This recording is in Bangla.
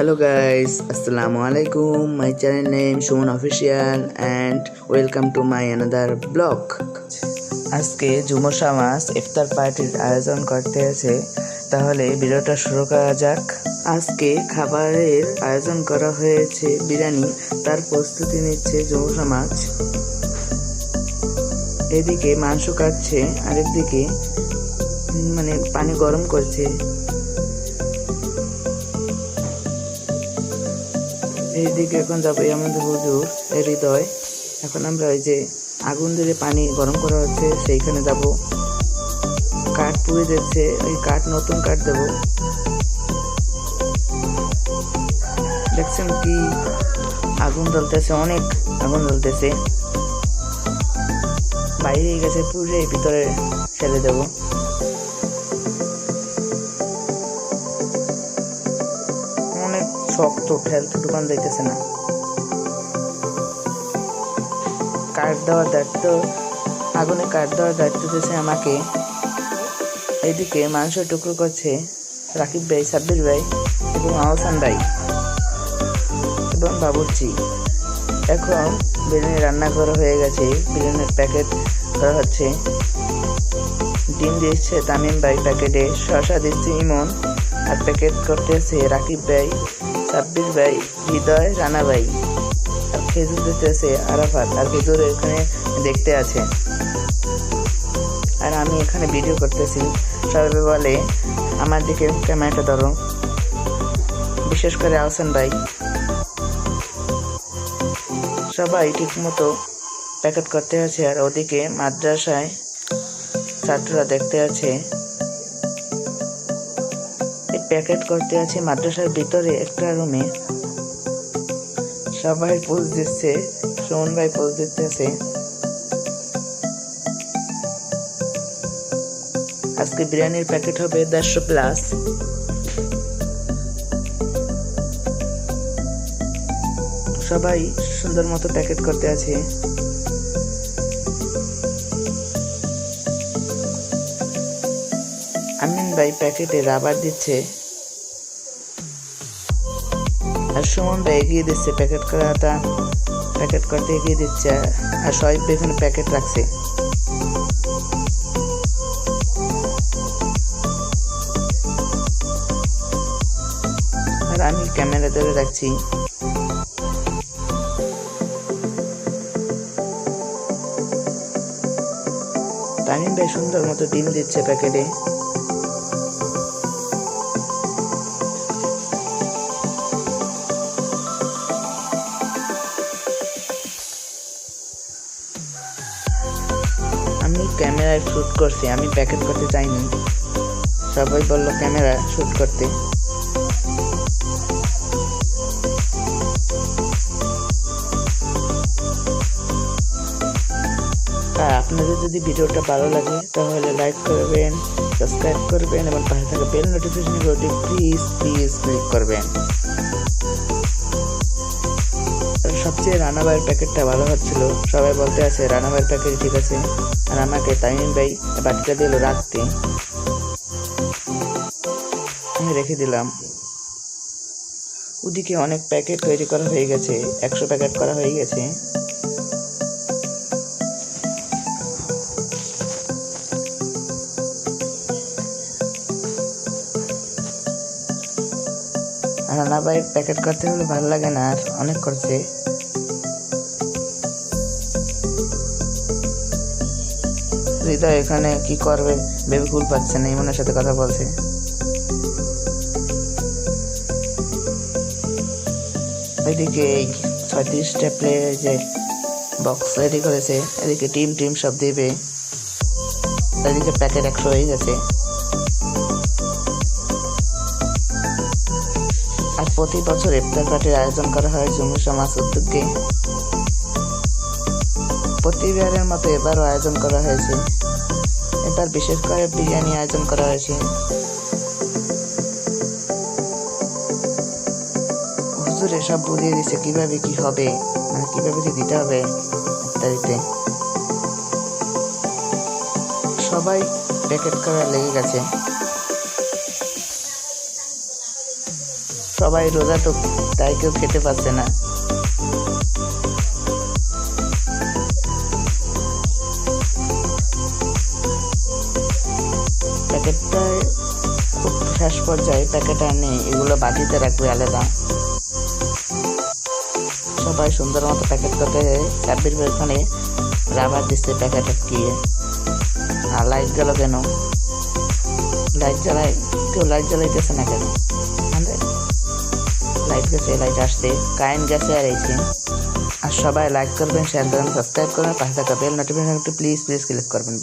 Hello guys, Assalamu alaikum. My channel name Shun Official and welcome to my another blog. আজকে যুমসা মাস ইফতার পার্টির আয়োজন করতে আছে। তাহলে ভিডিওটা শুরু করা যাক। আজকে খাবারের আয়োজন করা হয়েছে বিরিয়ানি। তার প্রস্তুতি নিচ্ছে যুমসা মাছ এদিকে মাংস কাটছে আরেকদিকে মানে পানি গরম করছে। এইদিকে এখন যাব আমাদের হুজুর, এই হৃদয়। এখন আমরা ওই যে আগুন ধরে পানি গরম করা হচ্ছে, সেইখানে যাব। কাঠ পুড়ে যাচ্ছে, ওই কাঠ, নতুন কাঠ দেবো। দেখছেন কি আগুন জ্বলতেছে, অনেক আগুন জ্বলতেছে। বাইরে গেছে, পুড়ে ভিতরে ফেলে দেবো। শক্ত ঠেলতে দোকান যাইতেছে না। কাঠ দেওয়ার দায়িত্ব, আগুনে কাঠ দেওয়ার দায়িত্ব দিয়েছে আমাকে। এইদিকে মাংস টুকরো করছে রাকিব ভাই, সাব্বির ভাই এবং আহসান ভাই এবং বাবুর্চি। এখন বিরিয়ানি রান্না করা হয়ে গেছে, বিরিয়ানির প্যাকেট করা হচ্ছে। ডিম দিচ্ছে তামিম ভাই প্যাকেটে শশা দিচ্ছে ইমন আর প্যাকেট করতেছে রাকিব ভাই। সাব্বির ভাই, হৃদয় রানা ভাই। আর খেজুর দিতেছে আরাফাত, আর খেজুর এখানে দেখতে আছে। আর আমি এখানে ভিডিও করতেছি। সবাই বলে, আমার দিকে ক্যামেরাটা ধরো। বিশেষ করে আহসান ভাই। সবাই ঠিক মতো প্যাকেট করতে আছে, আর ওদিকে মাদ্রাসায় ছাত্ররা দেখতে আছে। প্যাকেট করতে আছে মাদ্রাসার ভিতরে একটা রুমে। সবাই পোজ দিচ্ছে, সুমন ভাই পোজ দিতেছে। আজকে বিরিয়ানির প্যাকেট হবে দেড়শো প্লাস সবাই সুন্দর মতো প্যাকেট করতে আছে। আমিন ভাই প্যাকেটে রাবার দিচ্ছে। আর সুমন ভাই এগিয়ে দিচ্ছে প্যাকেট করাটা প্যাকেট করতে এগিয়ে দিচ্ছে, আর সবাই এখানে প্যাকেট রাখছে। আর আমি ক্যামেরা ধরে রাখছি। তামিম ভাই সুন্দর মতো ডিম দিচ্ছে প্যাকেটে ক্যামেরায় শ্যুট করছি, আমি প্যাকেট করতে চাইনি। সবাই বলল ক্যামেরা শ্যুট করতে। আর আপনাদের যদি ভিডিওটা ভালো লাগে, তাহলে লাইক করবেন, সাবস্ক্রাইব করবেন, এবং পাশে থাকা bell notification please please click করবেন। সবচেয়ে রানাবাইয়ের প্যাকেটটা ভালো হচ্ছিল। সবাই বলতে আছে রানাবাইয়ের প্যাকেট ঠিক আছে, আর আমাকে তামিম ভাই বাটিটা দিল রাখতে আমি রেখে দিলাম। ওদিকে অনেক প্যাকেট তৈরি করা হয়ে গেছে, একশো প্যাকেট করা হয়ে গেছে। রান্না ভাই প্যাকেট করতে হলে ভালো লাগে না, আর অনেক করছে। হৃদয় এখানে কি করবে? বেবি কুল পাচ্ছে না, ইমনের সাথে কথা বলছে। এদিকে এই ছয়ত্রিশটা প্লে যে বক্স রেডি করেছে, এদিকে টিম টিম সব দেবে। এদিকে প্যাকেট একশো হয়ে গেছে। আর প্রতি বছর ইফতার পার্টির আয়োজন করা হয় জম্মু সমাজ উদ্যোগে। প্রতিবারের মতো এবারও আয়োজন করা হয়েছে। এবার বিশেষ করে বিরিয়ানি আয়োজন করা হয়েছে। হুজুর, এসব বুঝিয়ে দিচ্ছে কীভাবে কি হবে? মানে কীভাবে কি দিতে হবে? ইত্যাদিতে সবাই প্যাকেট করা লেগে গেছে। সবাই রোজা তো তাই কেউ খেতে পারছে না। প্যাকেটটায় খুব শেষ পর্যায়ে প্যাকেট আনে, এগুলো বাটিতে রাখবে আলাদা। সবাই সুন্দর মতো প্যাকেট করতে ভাই ওখানে রাবার দিচ্ছে প্যাকেট আটকিয়ে আর লাইট গেল কেন? লাইট জ্বালাই কেউ লাইট জ্বালাইতেছে না কেন? লাইট গেছে লাইট আসছে কারেন্ট গেছে আর এইছে আর সবাই লাইক করবেন শেয়ার করবেন সাবস্ক্রাইব করবেন, পাশে থাকা bell notification please please click করবেন।